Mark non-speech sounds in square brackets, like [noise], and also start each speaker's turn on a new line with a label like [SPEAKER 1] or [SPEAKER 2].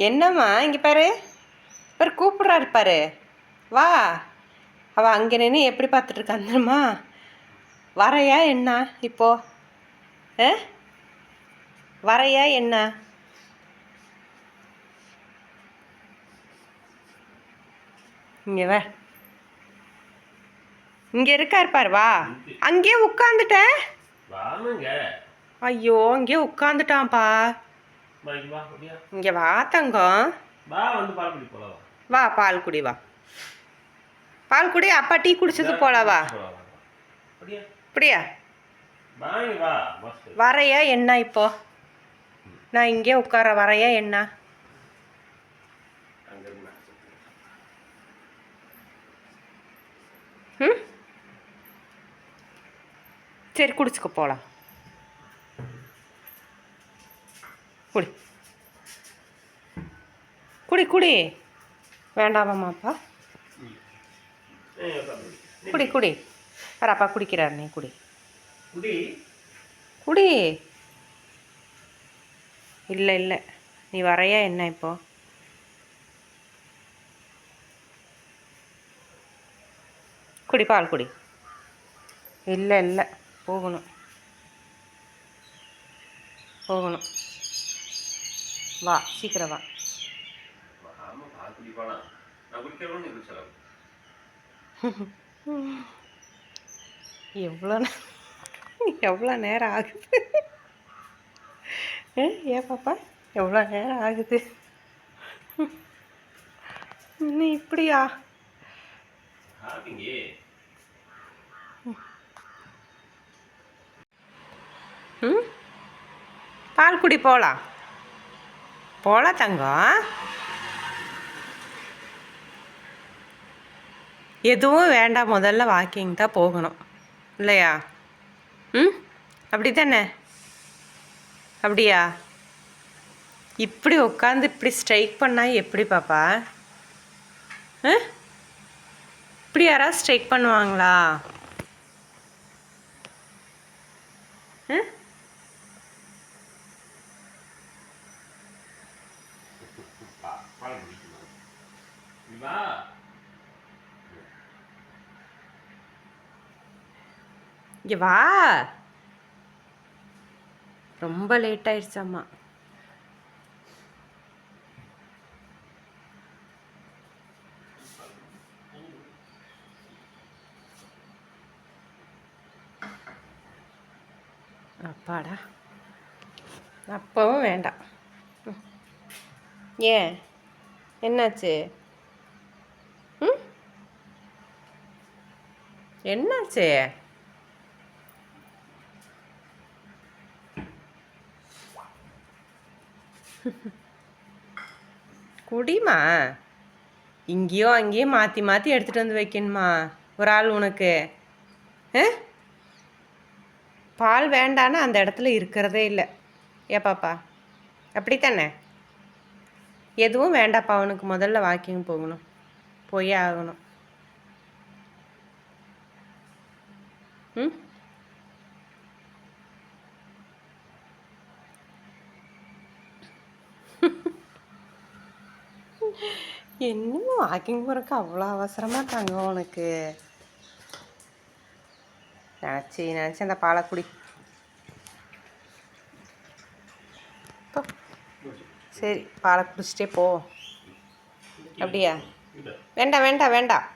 [SPEAKER 1] என்னம்மா இங்கே பாரு. பாரு கூப்பிட்றாரு பாரு. வா. அவள் அங்கே நின்று எப்படி பார்த்துட்டு இருக்கான் தெரியுமா? வரையா என்ன இப்போ? ஆ? வரையா என்ன? இங்கே வா. இங்கே இருக்கார் பாரு வா. அங்கேயே உட்காந்துட்டேன்
[SPEAKER 2] வானுங்க
[SPEAKER 1] ஐயோ அங்கேயே உட்காந்துட்டான்ப்பா
[SPEAKER 2] இங்க வா
[SPEAKER 1] தங்கம்.
[SPEAKER 2] வா பால் குடி
[SPEAKER 1] வா. பால் குடி அப்பா டீ குடிச்சது போல வா.
[SPEAKER 2] போலாம் வா. அப்படியா?
[SPEAKER 1] வரையா என்ன இப்போ? நான் இங்கே உட்கார வரையா என்ன சரி குடிச்சுக்க போகலாம் குடி. குடி குடி.
[SPEAKER 2] உட்காந்து குடி.
[SPEAKER 1] குடி. குடி பரப்பா குடிக்கிறார் நீ குடி.
[SPEAKER 2] குடி.
[SPEAKER 1] குடி. இல்லை இல்லை. நீ வரையா என்ன இப்போ? குடி பால் குடி. இல்லை இல்லை. போகணும். போகணும். வா சீக்கிரம் வா. [laughs] எவ்வளோ [laughs] எவ்வளோ நேரம் ஆகுது? ஏ, ஏன் பாப்பா எவ்வளோ நேரம் ஆகுது? [laughs] நீ இப்படியா? ம்? பால் குடி போகலாம் போல தங்கம். எதுவும் வேண்டாம் முதல்ல வாக்கிங் தான் போகணும். இல்லையா? ம்? அப்படி தானே அப்படியா? இப்படி உட்காந்து இப்படி ஸ்ட்ரைக் பண்ணால் எப்படி பாப்பா? ஆ? இப்படி யாராவது ஸ்ட்ரைக் பண்ணுவாங்களா? ஆ?
[SPEAKER 2] பால் குடிக்கணும் நீ வா
[SPEAKER 1] இங்கே வா. ரொம்ப லேட் ஆயிடுச்சம்மா அப்பாடா. அப்பவும் வேண்டாம். ஏன்? என்னாச்சு? ம்? என்னாச்சு? குடிமா? இங்கேயோ அங்கேயோ மாற்றி மாற்றி எடுத்துகிட்டு வந்து வைக்கணுமா? ஒரு ஆள் உனக்கு. பால் வேண்டான்னு அந்த இடத்துல இருக்கிறதே இல்லை. ஏப்பாப்பா அப்படித்தானே? எதுவும் வேண்டாப்பா அவனுக்கு முதல்ல வாக்கிங் போகணும். போயே ஆகணும். ம்? என்னமோ வாக்கிங் போகிறக்கு அவ்வளோ அவசரமாக தாங்க உனக்கு நினச்சி நினச்சி அந்த பாலை குடி. சரி பாலை குடிச்சிட்டே போ. அப்படியா? வேண்டாம் வேண்டாம் வேண்டாம்